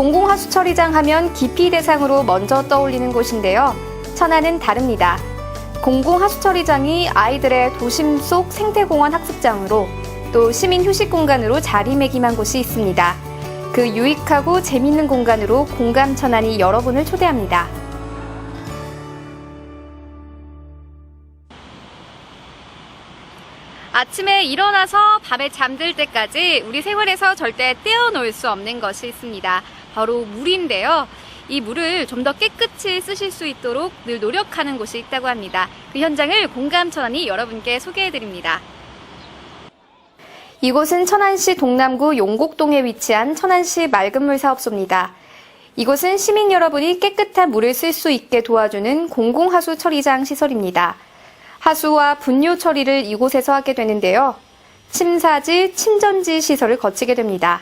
공공하수 처리장 하면 기피 대상으로 먼저 떠올리는 곳인데요. 천안은 다릅니다. 공공하수 처리장이 아이들의 도심 속 생태공원 학습장으로 또 시민 휴식 공간으로 자리매김한 곳이 있습니다. 그 유익하고 재밌는 공간으로 공감 천안이 여러분을 초대합니다. 아침에 일어나서 밤에 잠들 때까지 우리 생활에서 절대 떼어놓을 수 없는 것이 있습니다. 바로 물인데요. 이 물을 좀 더 깨끗이 쓰실 수 있도록 늘 노력하는 곳이 있다고 합니다. 그 현장을 공감 천안이 여러분께 소개해드립니다. 이곳은 천안시 동남구 용곡동에 위치한 천안시 맑은물 사업소입니다. 이곳은 시민 여러분이 깨끗한 물을 쓸 수 있게 도와주는 공공하수 처리장 시설입니다. 하수와 분뇨 처리를 이곳에서 하게 되는데요. 침사지, 침전지 시설을 거치게 됩니다.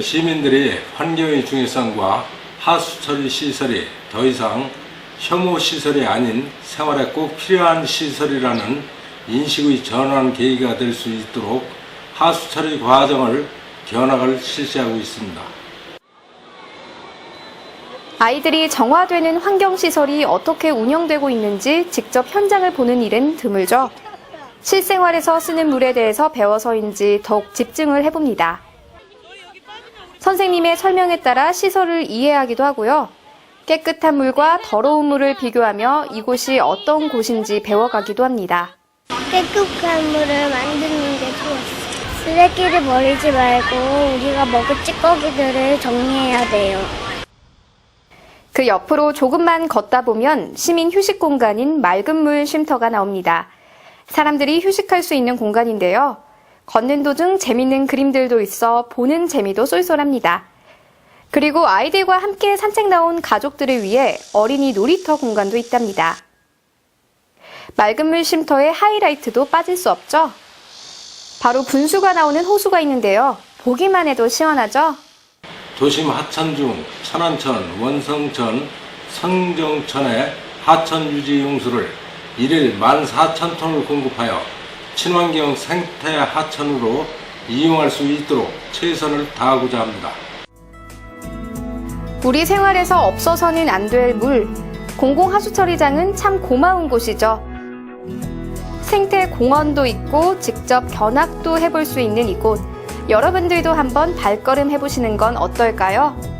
시민들이 환경의 중요성과 하수 처리 시설이 더 이상 혐오 시설이 아닌 생활에 꼭 필요한 시설이라는 인식의 전환 계기가 될 수 있도록 하수 처리 과정을 견학을 실시하고 있습니다. 아이들이 정화되는 환경시설이 어떻게 운영되고 있는지 직접 현장을 보는 일은 드물죠. 실생활에서 쓰는 물에 대해서 배워서인지 더욱 집중을 해봅니다. 선생님의 설명에 따라 시설을 이해하기도 하고요. 깨끗한 물과 더러운 물을 비교하며 이곳이 어떤 곳인지 배워가기도 합니다. 깨끗한 물을 만드는 게 좋았어. 쓰레기를 버리지 말고 우리가 먹을 찌꺼기들을 정리해야 돼요. 그 옆으로 조금만 걷다 보면 시민 휴식 공간인 맑은 물 쉼터가 나옵니다. 사람들이 휴식할 수 있는 공간인데요. 걷는 도중 재밌는 그림들도 있어 보는 재미도 쏠쏠합니다. 그리고 아이들과 함께 산책 나온 가족들을 위해 어린이 놀이터 공간도 있답니다. 맑은 물 쉼터의 하이라이트도 빠질 수 없죠. 바로 분수가 나오는 호수가 있는데요. 보기만 해도 시원하죠? 도심 하천 중 천안천, 원성천, 성정천의 하천 유지 용수를 일일 14,000톤을 공급하여 친환경 생태 하천으로 이용할 수 있도록 최선을 다하고자 합니다. 우리 생활에서 없어서는 안 될 물. 공공하수처리장은 참 고마운 곳이죠. 생태 공원도 있고 직접 견학도 해볼 수 있는 이곳. 여러분들도 한번 발걸음 해보시는 건 어떨까요?